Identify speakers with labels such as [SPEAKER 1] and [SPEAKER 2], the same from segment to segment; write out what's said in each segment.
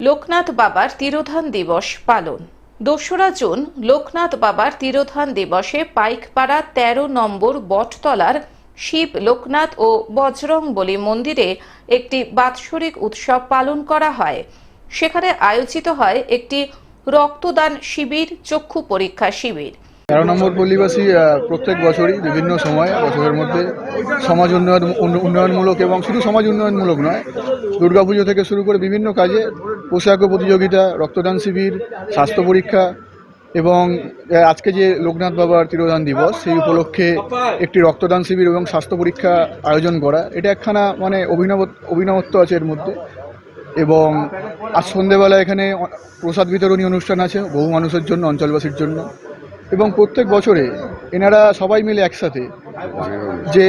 [SPEAKER 1] লোকনাথ বাবার তিরোধান দিবস পালন। দোসরা জুন লোকনাথ বাবার তিরোধান দিবসে পাইকপাড়া তেরো নম্বর বটতলার শিব লোকনাথ ও বজরং বলি মন্দিরে একটি বাৎসরিক উৎসব পালন করা হয়। সেখানে আয়োজিত হয় একটি রক্তদান শিবির, চক্ষু পরীক্ষা শিবির।
[SPEAKER 2] তেরো নম্বর পল্লীবাসী প্রত্যেক বছরই বিভিন্ন সময়, বছরের মধ্যে সমাজ উন্নয়ন, উন্নয়নমূলক এবং শুধু সমাজ উন্নয়নমূলক নয়, দুর্গাপুজো থেকে শুরু করে বিভিন্ন কাজে পোশাক প্রতিযোগিতা, রক্তদান শিবির, স্বাস্থ্য পরীক্ষা এবং আজকে যে লোকনাথ বাবার তিরোধান দিবস, সেই উপলক্ষে একটি রক্তদান শিবির এবং স্বাস্থ্য পরীক্ষা আয়োজন করা। এটা একখানা মানে অভিনব অভিনবত্ব আছে এর মধ্যে এবং আজ সন্ধেবেলা এখানে প্রসাদ বিতরণী অনুষ্ঠান আছে, বহু মানুষের জন্য, অঞ্চলবাসীর জন্য এবং প্রত্যেক বছরে এনারা সবাই মিলে একসাথে যে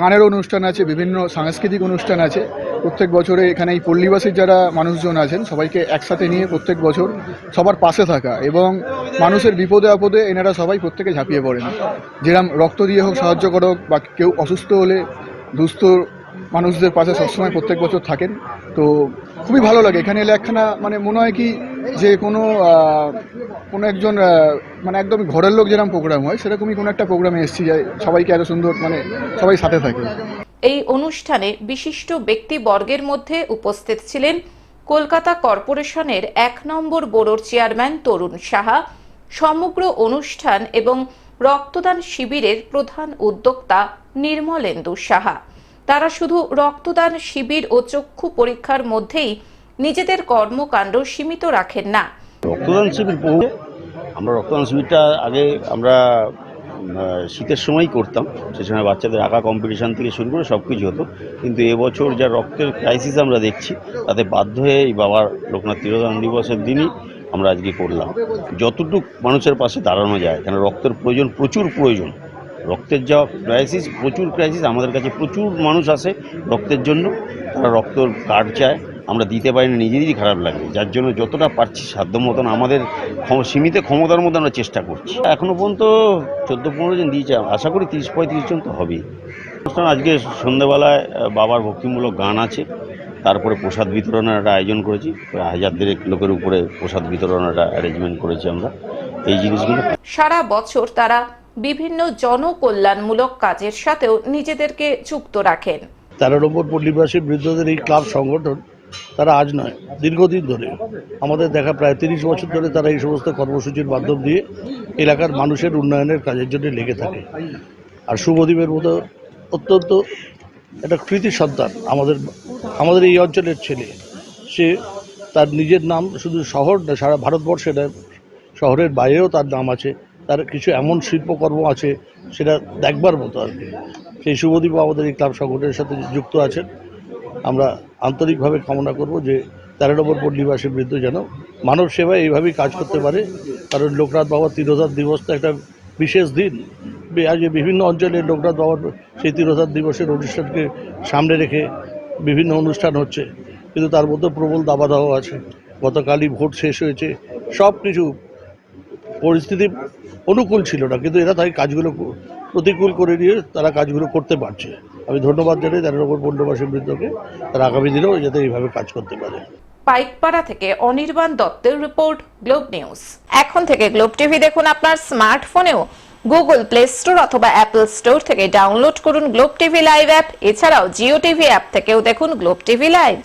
[SPEAKER 2] গানের অনুষ্ঠান আছে, বিভিন্ন সাংস্কৃতিক অনুষ্ঠান আছে। প্রত্যেক বছরে এখানে এই পল্লীবাসীর যারা মানুষজন আছেন, সবাইকে একসাথে নিয়ে প্রত্যেক বছর সবার পাশে থাকা এবং মানুষের বিপদে আপদে এনারা সবাই প্রত্যেকে ঝাঁপিয়ে পড়েন। যেরকম রক্ত দিয়ে হোক, সাহায্য করো বা কেউ অসুস্থ হলে দুস্থ মানুষদের পাশে সবসময় প্রত্যেক বছর থাকেন। তো খুবই ভালো লাগে। এখানে এলে একখানা মানে মনে হয় কি যে কোনো কোনো একজন মানে একদম ঘরের লোক যেরকম প্রোগ্রাম হয়, সেরকমই কোনো একটা প্রোগ্রামে এসেছি যে সবাইকে এত সুন্দর মানে সবাই সাথে থাকে।
[SPEAKER 1] এই অনুষ্ঠানে বিশিষ্ট ব্যক্তিবর্গের মধ্যে উপস্থিত ছিলেন কলকাতা কর্পোরেশনের এক নম্বর বোর্ডের চেয়ারম্যান তরুণ সাহা, সমগ্র অনুষ্ঠান এবং রক্তদান শিবিরের প্রধান উদ্যোক্তা নির্মলেন্দু সাহা। তারা শুধু রক্তদান শিবির ও চক্ষু পরীক্ষার মধ্যেই নিজেদের কর্মকাণ্ড সীমিত রাখেন না।
[SPEAKER 3] রক্তদান শিবির বহু আমরা রক্তদান শিবিরটা আগে আমরা শীতের সময়ই করতাম। সে সময় বাচ্চাদের আঁকা কম্পিটিশান থেকে শুরু করে সব কিছু হতো। কিন্তু এবছর যা রক্তের ক্রাইসিস আমরা দেখছি, তাতে বাধ্য হয়ে এই বাবার লোকনাথ তিরোধান দিবসের দিনই আমরা আজকে করলাম। যতটুকু মানুষের পাশে দাঁড়ানো যায়, কেন রক্তের প্রয়োজন প্রচুর প্রয়োজন। রক্তের যা ক্রাইসিস প্রচুর ক্রাইসিস আমাদের কাছে প্রচুর মানুষ আসে রক্তের জন্য। তারা রক্তর কার্ড চায় আমরা দিতে পারি না নিজেদেরই খারাপ লাগে যার জন্য যতটা পারছি সাধ্য মতন আমাদের ক্ষম- সীমিত ক্ষমতার মধ্যে আমরা চেষ্টা করছি। এখনও পর্যন্ত চোদ্দ পনেরো জন দিয়েছে আশা করি তিরিশ পঁয়ত্রিশ জন তো হবেই। অনুষ্ঠান আজকে সন্ধ্যেবেলায় বাবার ভক্তিমূলক গান আছে তারপরে প্রসাদ বিতরণের একটা আয়োজন করেছি প্রায় হাজার দেড়েক লোকের উপরে প্রসাদ বিতরণের একটা অ্যারেঞ্জমেন্ট করেছি আমরা। এই জিনিসগুলো
[SPEAKER 1] সারা বছর তারা বিভিন্ন জনকল্যাণমূলক কাজের সাথেও নিজেদেরকে যুক্ত রাখেন।
[SPEAKER 4] তেরো নম্বর পল্লীবাসী বৃদ্ধদের এই ক্লাব সংগঠন তারা আজ নয়, দীর্ঘদিন ধরে। আমাদের দেখা প্রায় তিরিশ বছর ধরে তারা এই সমস্ত কর্মসূচির মাধ্যম দিয়ে এলাকার মানুষের উন্নয়নের কাজের জন্য লেগে থাকে। আর শুভদীপের মতো অত্যন্ত একটা কৃতি সন্তান আমাদের আমাদের এই অঞ্চলের ছেলে। সে তার নিজের নাম শুধু শহর না, সারা ভারতবর্ষে না শহরের বাইরেও তার নাম আছে। তার কিছু এমন শিল্পকর্ম আছে, সেটা দেখবার মতো আর কি। সেই শুভদীপ আমাদের এই ক্লাব সংগঠনের সাথে যুক্ত আছেন। আমরা আন্তরিকভাবে কামনা করব যে তেরো নম্বর পল্লীবাসী বৃদ্ধ যেন মানব সেবায় এইভাবেই কাজ করতে পারে। কারণ লোকনাথ বাবার তিরোধান দিবস তো একটা বিশেষ দিন। আজকে বিভিন্ন অঞ্চলে লোকনাথ বাবার সেই তিরোধান দিবসের অনুষ্ঠানকে সামনে রেখে বিভিন্ন অনুষ্ঠান হচ্ছে। কিন্তু তার মধ্যে প্রবল দাবা দাওয়া আছে। গতকালই ভোট শেষ হয়েছে। সব কিছু পরিস্থিতি অনুকূল ছিল না। কিন্তু এরা তাই কাজগুলো প্রতিকূল করে নিয়ে তারা কাজগুলো করতে পারছে। আমি ধন্যবাদ জানাই তার নম্বর পণ্যবাসী বৃন্দকে। তারা আগামী দিনেও যাতে এইভাবে কাজ করতে পারে।
[SPEAKER 1] পাইকপাড়া থেকে অনির্বাণ দত্তের রিপোর্ট, গ্লোব নিউজ। এখন থেকে গ্লোব টিভি দেখুন আপনার স্মার্টফোনেও। গুগল প্লে স্টোর অথবা অ্যাপল স্টোর থেকে ডাউনলোড করুন গ্লোব টিভি লাইভ অ্যাপ। এছাড়াও জিও টিভি অ্যাপ থেকেও দেখুন গ্লোব টিভি লাইভ।